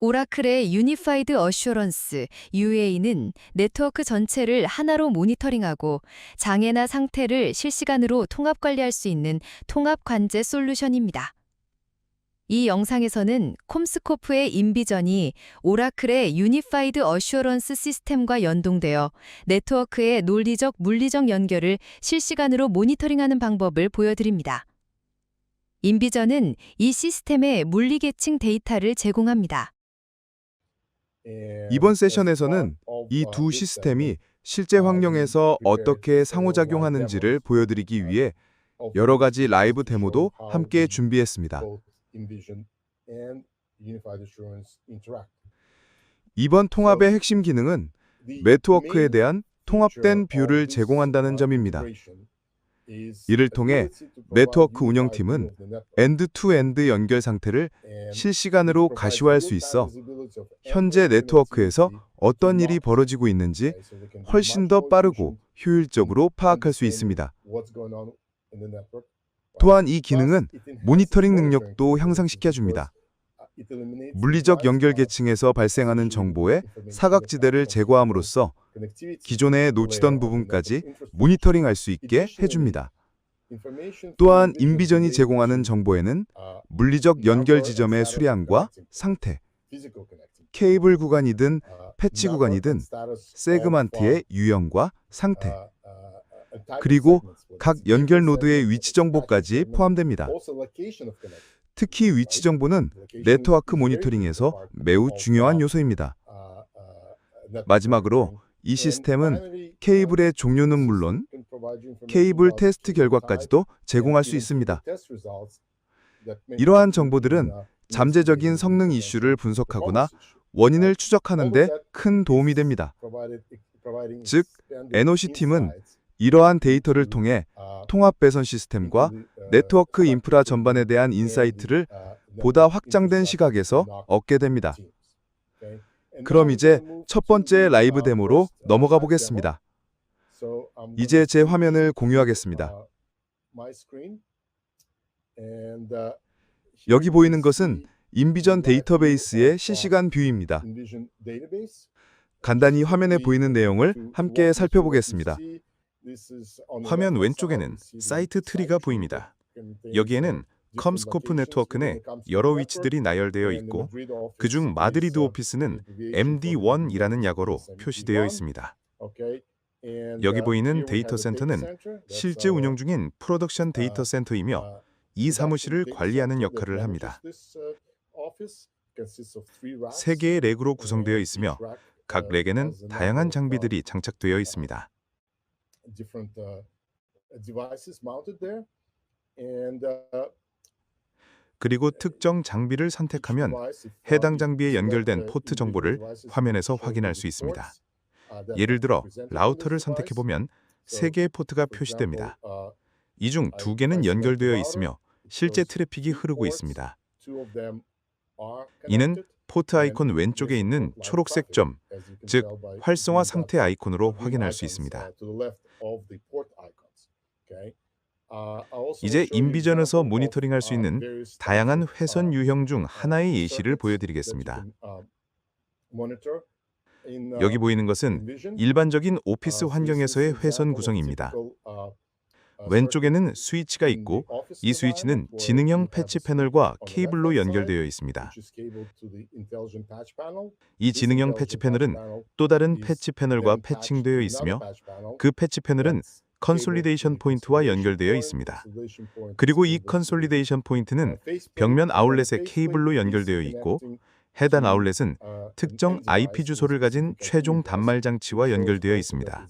오라클의 유니파이드 어슈어런스 UA는 네트워크 전체를 하나로 모니터링하고 장애나 상태를 실시간으로 통합 관리할 수 있는 통합 관제 솔루션입니다. 이 영상에서는 콤스코프의 인비전이 오라클의 유니파이드 어슈어런스 시스템과 연동되어 네트워크의 논리적 물리적 연결을 실시간으로 모니터링하는 방법을 보여드립니다. 인비전은 이 시스템의 물리계층 데이터를 제공합니다. 이번 세션에서는 이 두 시스템이 실제 환경에서 어떻게 상호작용하는지를 보여드리기 위해 여러 가지 라이브 데모도 함께 준비했습니다. 이번 통합의 핵심 기능은 네트워크에 대한 통합된 뷰를 제공한다는 점입니다. 이를 통해 네트워크 운영팀은 엔드-투-엔드 연결 상태를 실시간으로 가시화할 수 있어 현재 네트워크에서 어떤 일이 벌어지고 있는지 훨씬 더 빠르고 효율적으로 파악할 수 있습니다. 또한 이 기능은 모니터링 능력도 향상시켜 줍니다. 물리적 연결 계층에서 발생하는 정보의 사각지대를 제거함으로써 기존에 놓치던 부분까지 모니터링할 수 있게 해줍니다. 또한 인비전이 제공하는 정보에는 물리적 연결 지점의 수량과 상태, 케이블 구간이든 패치 구간이든 세그먼트의 유형과 상태, 그리고 각 연결 노드의 위치 정보까지 포함됩니다. 특히 위치 정보는 네트워크 모니터링에서 매우 중요한 요소입니다. 마지막으로 이 시스템은 케이블의 종류는 물론 케이블 테스트 결과까지도 제공할 수 있습니다. 이러한 정보들은 잠재적인 성능 이슈를 분석하거나 원인을 추적하는 데 큰 도움이 됩니다. 즉, NOC 팀은 이러한 데이터를 통해 통합 배선 시스템과 네트워크 인프라 전반에 대한 인사이트를 보다 확장된 시각에서 얻게 됩니다. 그럼 이제 첫 번째 라이브 데모로 넘어가 보겠습니다. 이제 제 화면을 공유하겠습니다. 여기 보이는 것은 인비전 데이터베이스의 실시간 뷰입니다. 간단히 화면에 보이는 내용을 함께 살펴보겠습니다. 화면 왼쪽에는 사이트 트리가 보입니다. 여기에는 컴스코프 네트워크 내 여러 위치들이 나열되어 있고 그중 마드리드 오피스는 MD1이라는 약어로 표시되어 있습니다. 여기 보이는 데이터 센터는 실제 운영 중인 프로덕션 데이터 센터이며 이 사무실을 관리하는 역할을 합니다. 세 개의 렉으로 구성되어 있으며 각 렉에는 다양한 장비들이 장착되어 있습니다. 그리고 특정 장비를 선택하면 해당 장비에 연결된 포트 정보를 화면에서 확인할 수 있습니다. 예를 들어 라우터를 선택해 보면 세 개의 포트가 표시됩니다. 이 중 두 개는 연결되어 있으며 실제 트래픽이 흐르고 있습니다. 이는 포트 아이콘 왼쪽에 있는 초록색 점, 즉 활성화 상태 아이콘으로 확인할 수 있습니다. 이제 인비전에서 모니터링할 수 있는 다양한 회선 유형 중 하나의 예시를 보여드리겠습니다. 여기 보이는 것은 일반적인 오피스 환경에서의 회선 구성입니다. 왼쪽에는 스위치가 있고 이 스위치는 지능형 패치 패널과 케이블로 연결되어 있습니다. 이 지능형 패치 패널은 또 다른 패치 패널과 패칭되어 있으며 그 패치 패널은 컨솔리데이션 포인트와 연결되어 있습니다. 그리고 이 컨솔리데이션 포인트는 벽면 아울렛의 케이블로 연결되어 있고 해당 아울렛은 특정 IP 주소를 가진 최종 단말 장치와 연결되어 있습니다.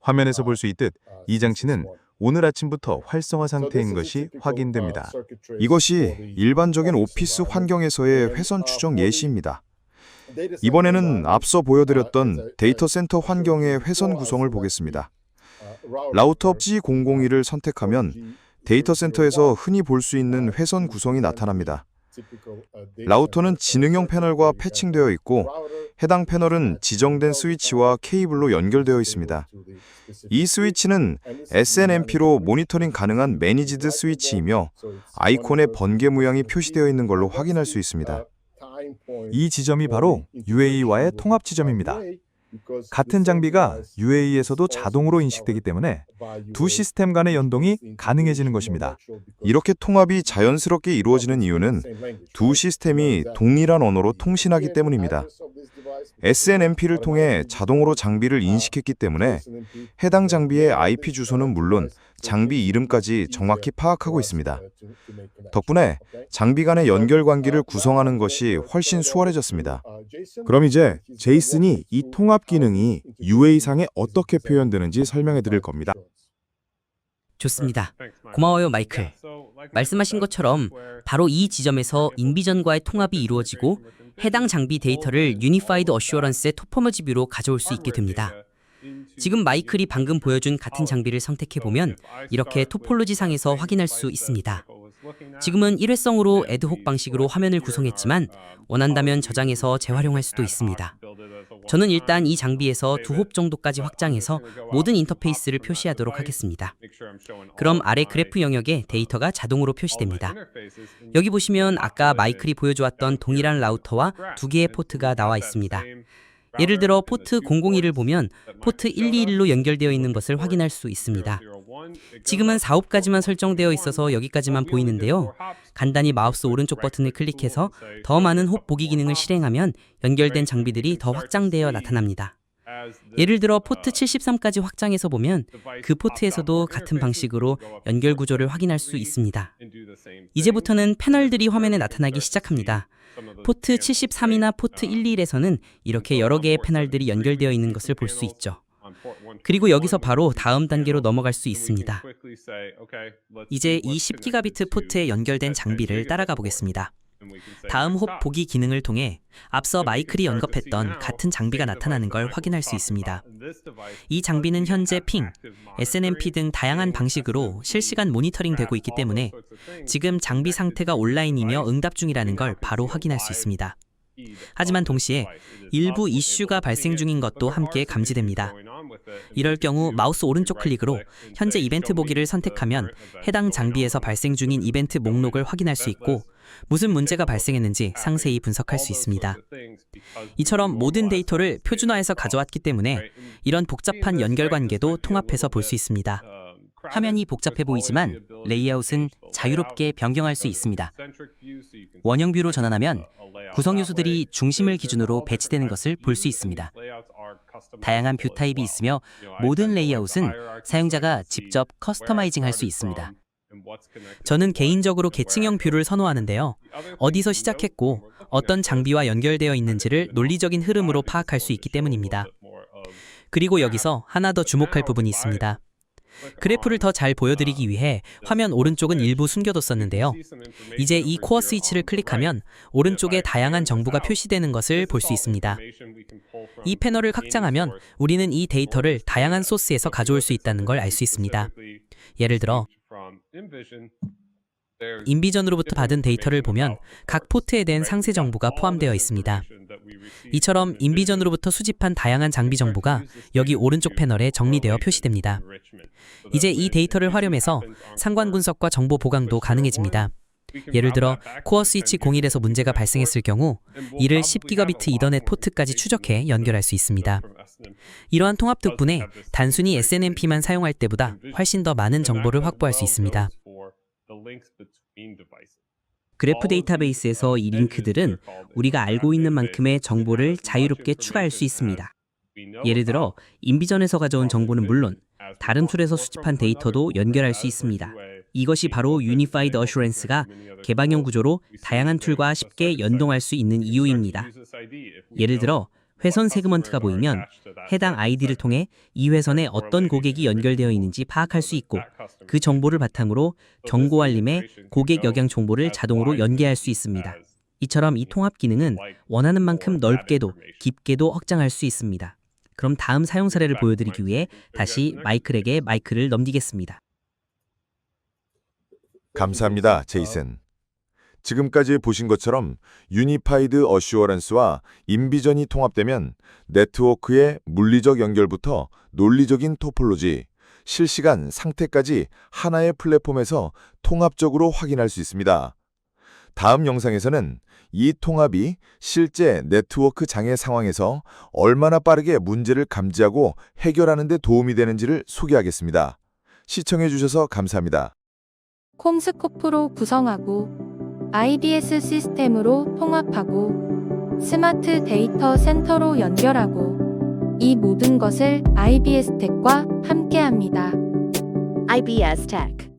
화면에서 볼 수 있듯 이 장치는 오늘 아침부터 활성화 상태인 것이 확인됩니다. 이것이 일반적인 오피스 환경에서의 회선 추정 예시입니다. 이번에는 앞서 보여드렸던 데이터 센터 환경의 회선 구성을 보겠습니다. 라우터 G001을 선택하면 데이터 센터에서 흔히 볼 수 있는 회선 구성이 나타납니다. 라우터는 지능형 패널과 패칭되어 있고 해당 패널은 지정된 스위치와 케이블로 연결되어 있습니다. 이 스위치는 SNMP로 모니터링 가능한 매니지드 스위치이며 아이콘의 번개 모양이 표시되어 있는 걸로 확인할 수 있습니다. 이 지점이 바로 UAE와의 통합 지점입니다. 같은 장비가 UAE에서도 자동으로 인식되기 때문에 두 시스템 간의 연동이 가능해지는 것입니다. 이렇게 통합이 자연스럽게 이루어지는 이유는 두 시스템이 동일한 언어로 통신하기 때문입니다. SNMP를 통해 자동으로 장비를 인식했기 때문에 해당 장비의 IP 주소는 물론 장비 이름까지 정확히 파악하고 있습니다. 덕분에 장비 간의 연결 관계를 구성하는 것이 훨씬 수월해졌습니다. 그럼 이제 제이슨이 이 통합 기능이 UA상에 어떻게 표현되는지 설명해 드릴 겁니다. 좋습니다. 고마워요, 마이클. 말씀하신 것처럼 바로 이 지점에서 인비전과의 통합이 이루어지고 해당 장비 데이터를 유니파이드 어슈어런스의 토포머지 뷰로 가져올 수 있게 됩니다. 지금 마이클이 방금 보여준 같은 장비를 선택해 보면 이렇게 토폴로지 상에서 확인할 수 있습니다. 지금은 일회성으로 애드혹 방식으로 화면을 구성했지만 원한다면 저장해서 재활용할 수도 있습니다. 저는 일단 이 장비에서 두 홉 정도까지 확장해서 모든 인터페이스를 표시하도록 하겠습니다. 그럼 아래 그래프 영역에 데이터가 자동으로 표시됩니다. 여기 보시면 아까 마이클이 보여주었던 동일한 라우터와 두 개의 포트가 나와 있습니다. 예를 들어 포트 001을 보면 포트 121로 연결되어 있는 것을 확인할 수 있습니다. 지금은 4홉까지만 설정되어 있어서 여기까지만 보이는데요. 간단히 마우스 오른쪽 버튼을 클릭해서 더 많은 홉 보기 기능을 실행하면 연결된 장비들이 더 확장되어 나타납니다. 예를 들어 포트 73까지 확장해서 보면 그 포트에서도 같은 방식으로 연결 구조를 확인할 수 있습니다. 이제부터는 패널들이 화면에 나타나기 시작합니다. 포트 73이나 포트 121에서는 이렇게 여러 개의 패널들이 연결되어 있는 것을 볼 수 있죠. 그리고 여기서 바로 다음 단계로 넘어갈 수 있습니다. 이제 이 10기가비트 포트에 연결된 장비를 따라가 보겠습니다. 다음 홉 보기 기능을 통해 앞서 마이클이 언급했던 같은 장비가 나타나는 걸 확인할 수 있습니다. 이 장비는 현재 핑, SNMP 등 다양한 방식으로 실시간 모니터링 되고 있기 때문에 지금 장비 상태가 온라인이며 응답 중이라는 걸 바로 확인할 수 있습니다. 하지만 동시에 일부 이슈가 발생 중인 것도 함께 감지됩니다. 이럴 경우 마우스 오른쪽 클릭으로 현재 이벤트 보기를 선택하면 해당 장비에서 발생 중인 이벤트 목록을 확인할 수 있고 무슨 문제가 발생했는지 상세히 분석할 수 있습니다. 이처럼 모든 데이터를 표준화해서 가져왔기 때문에 이런 복잡한 연결 관계도 통합해서 볼 수 있습니다. 화면이 복잡해 보이지만 레이아웃은 자유롭게 변경할 수 있습니다. 원형 뷰로 전환하면 구성 요소들이 중심을 기준으로 배치되는 것을 볼 수 있습니다. 다양한 뷰 타입이 있으며 모든 레이아웃은 사용자가 직접 커스터마이징 할 수 있습니다. 저는 개인적으로 계층형 뷰를 선호하는데요. 어디서 시작했고 어떤 장비와 연결되어 있는지를 논리적인 흐름으로 파악할 수 있기 때문입니다. 그리고 여기서 하나 더 주목할 부분이 있습니다. 그래프를 더 잘 보여드리기 위해 화면 오른쪽은 일부 숨겨뒀었는데요. 이제 이 코어 스위치를 클릭하면 오른쪽에 다양한 정보가 표시되는 것을 볼 수 있습니다. 이 패널을 확장하면 우리는 이 데이터를 다양한 소스에서 가져올 수 있다는 걸 알 수 있습니다. 예를 들어 인비전으로부터 받은 데이터를 보면 각 포트에 대한 상세 정보가 포함되어 있습니다. 이처럼 인비전으로부터 수집한 다양한 장비 정보가 여기 오른쪽 패널에 정리되어 표시됩니다. 이제 이 데이터를 활용해서 상관 분석과 정보 보강도 가능해집니다. 예를 들어 코어 스위치 01에서 문제가 발생했을 경우 이를 10기가비트 이더넷 포트까지 추적해 연결할 수 있습니다. 이러한 통합 덕분에 단순히 SNMP만 사용할 때보다 훨씬 더 많은 정보를 확보할 수 있습니다. 그래프 데이터베이스에서 이 링크들은 우리가 알고 있는 만큼의 정보를 자유롭게 추가할 수 있습니다. 예를 들어 인비전에서 가져온 정보는 물론 다른 툴에서 수집한 데이터도 연결할 수 있습니다. 이것이 바로 유니파이드 어슈런스가 개방형 구조로 다양한 툴과 쉽게 연동할 수 있는 이유입니다. 예를 들어 회선 세그먼트가 보이면 해당 아이디를 통해 이 회선에 어떤 고객이 연결되어 있는지 파악할 수 있고 그 정보를 바탕으로 경고 알림에 고객 역량 정보를 자동으로 연계할 수 있습니다. 이처럼 이 통합 기능은 원하는 만큼 넓게도 깊게도 확장할 수 있습니다. 그럼 다음 사용 사례를 보여드리기 위해 다시 마이클에게 마이크를 넘기겠습니다. 감사합니다, 제이슨. 지금까지 보신 것처럼 유니파이드 어슈어런스와 인비전이 통합되면 네트워크의 물리적 연결부터 논리적인 토폴로지, 실시간 상태까지 하나의 플랫폼에서 통합적으로 확인할 수 있습니다. 다음 영상에서는 이 통합이 실제 네트워크 장애 상황에서 얼마나 빠르게 문제를 감지하고 해결하는 데 도움이 되는지를 소개하겠습니다. 시청해 주셔서 감사합니다. 콤스코프로 구성하고 IBS 시스템으로 통합하고 스마트 데이터 센터로 연결하고 이 모든 것을 IBS 텍과 함께합니다. IBS Tech.